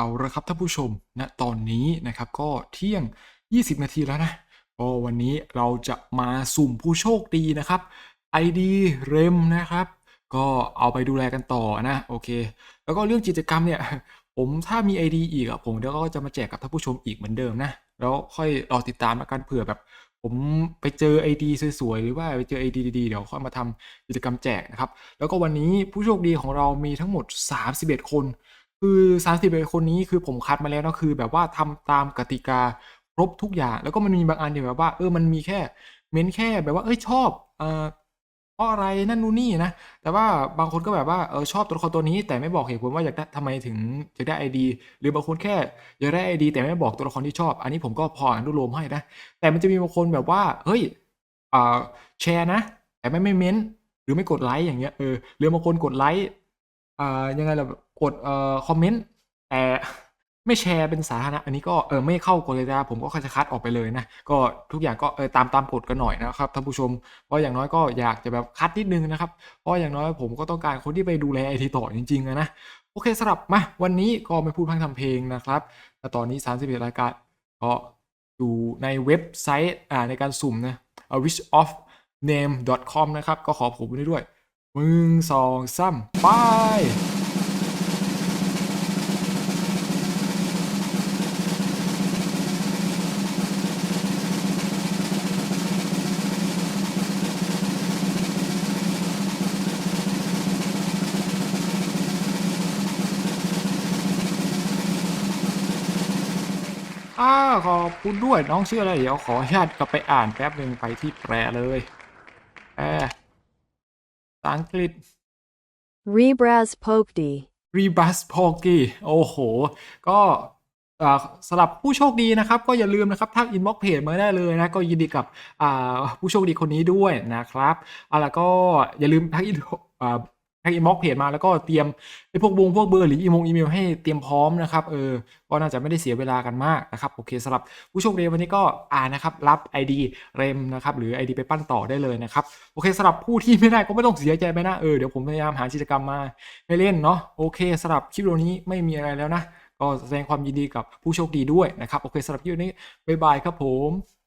เอาละครับท่านผู้ชมณตอนนี้นะครับก็เที่ยง 20 นาทีแล้วนะก็วันนี้เราจะมาสุ่มผู้โชคดีนะครับ ID เรมนะครับ ก็เอาไปดูแลกันต่อนะโอเค แล้วก็เรื่องกิจกรรมเนี่ยผมถ้ามี ID อีกอะผมเดี๋ยวก็จะมาแจกกับท่านผู้ชมอีกเหมือนเดิมนะแล้วค่อยรอติดตามแล้วกันเผื่อแบบ ผมไปเจอ ID สวยๆหรือว่าไปเจอ ID ดีๆเดี๋ยวค่อยมาทำกิจกรรมแจกนะครับแล้วก็วันนี้ผู้โชคดีของเรามีทั้งหมด 31 คน คือ31คนนี้คือผมคัดมาแล้วนะคือแบบว่าทำตามกติกาครบทุกอย่าง แล้วก็มันมีบางอันที่แบบว่า เออมันมีแค่เม้นแค่แบบว่าเอ้ยชอบเออเพราะอะไรนั่นนู่นนี่นะแต่ว่าบางคนก็แบบว่าเออชอบตัวละครตัวนี้ แต่ไม่บอกเหตุผลว่าอยากได้ทำไมถึงอยากได้ไอดีหรือบางคนแค่อยากได้ไอดีแต่ไม่บอกตัวละครที่ชอบ อันนี้ผมก็พออนุโลมให้นะแต่มันจะมีบางคนแบบว่าเฮ้ยอ่าแชร์นะ แต่ไม่ไม่เม้นหรือไม่กดไลค์อย่างเงี้ยเออหรือบางคนกดไลค์ อ่ายังไงล่ะกดเอ่อคอมเมนต์แต่ไม่แชร์เป็นสาธารณะอันนี้ก็เออไม่เข้ากฎเลยนะผมก็จะคัดออกไปเลยนะก็ทุกอย่างก็เออตามตามกฎกันหน่อยนะครับท่านผู้ชมเพราะอย่างน้อยก็อยากจะแบบคัดนิดนึงนะครับเพราะอย่างน้อยผมก็ต้องการคนที่ไปดูแลไอทีต่อจริงๆนะโอเคสำหรับมาวันนี้ก็ไม่พูดพังทำเพลงนะครับแต่ตอนนี้ 31 รายการก็อยู่ในเว็บไซต์อ่าในการสุ่มนะ wishofname.com นะครับก็ขอผมด้วยด้วย มึงสองซ้ำไปอ่าขอบคุณด้วยน้องชื่ออะไร เดี๋ยวขออนุญาตกลับไปอ่านแป๊บหนึ่งไปที่แปลเลยแปล ภาษาอังกฤษ Rebraz Pokdi. r e b u s p o g y โอ้โห ก็อ่าสำหรับผู้โชคดีนะครับ ก็อย่าลืมนะครับทักอินบ็อกเพจมาได้เลยนะ ก็ยินดีกับอ่าผู้โชคดีคนนี้ด้วยนะครับเอาแล้วก็อย่าลืมทักอินอ่า ทักอินบ็อกเพจมาแล้วก็เตรียมไอ้พวกวงพวกเบอร์หรืออีมงอีเมลให้เตรียมพร้อมนะครับเออก็น่าจะไม่ได้เสียเวลากันมากนะครับโอเคสำหรับผู้โชคดีวันนี้ก็อ่านะครับรับ ID เรมนะครับหรือ ID ไปปั้นต่อได้เลยนะครับโอเคสำหรับผู้ที่ไม่ได้ก็ไม่ต้องเสียใจไปนะเออเดี๋ยวผมพยายามหากิจกรรมมาให้เล่นเนาะโอเคสำหรับคลิปวิดีโอนี้ไม่มีอะไรแล้วนะก็แสดงความยินดีกับผู้โชคดีด้วยนะครับโอเคสำหรับคลิปนี้บ๊ายบายครับผม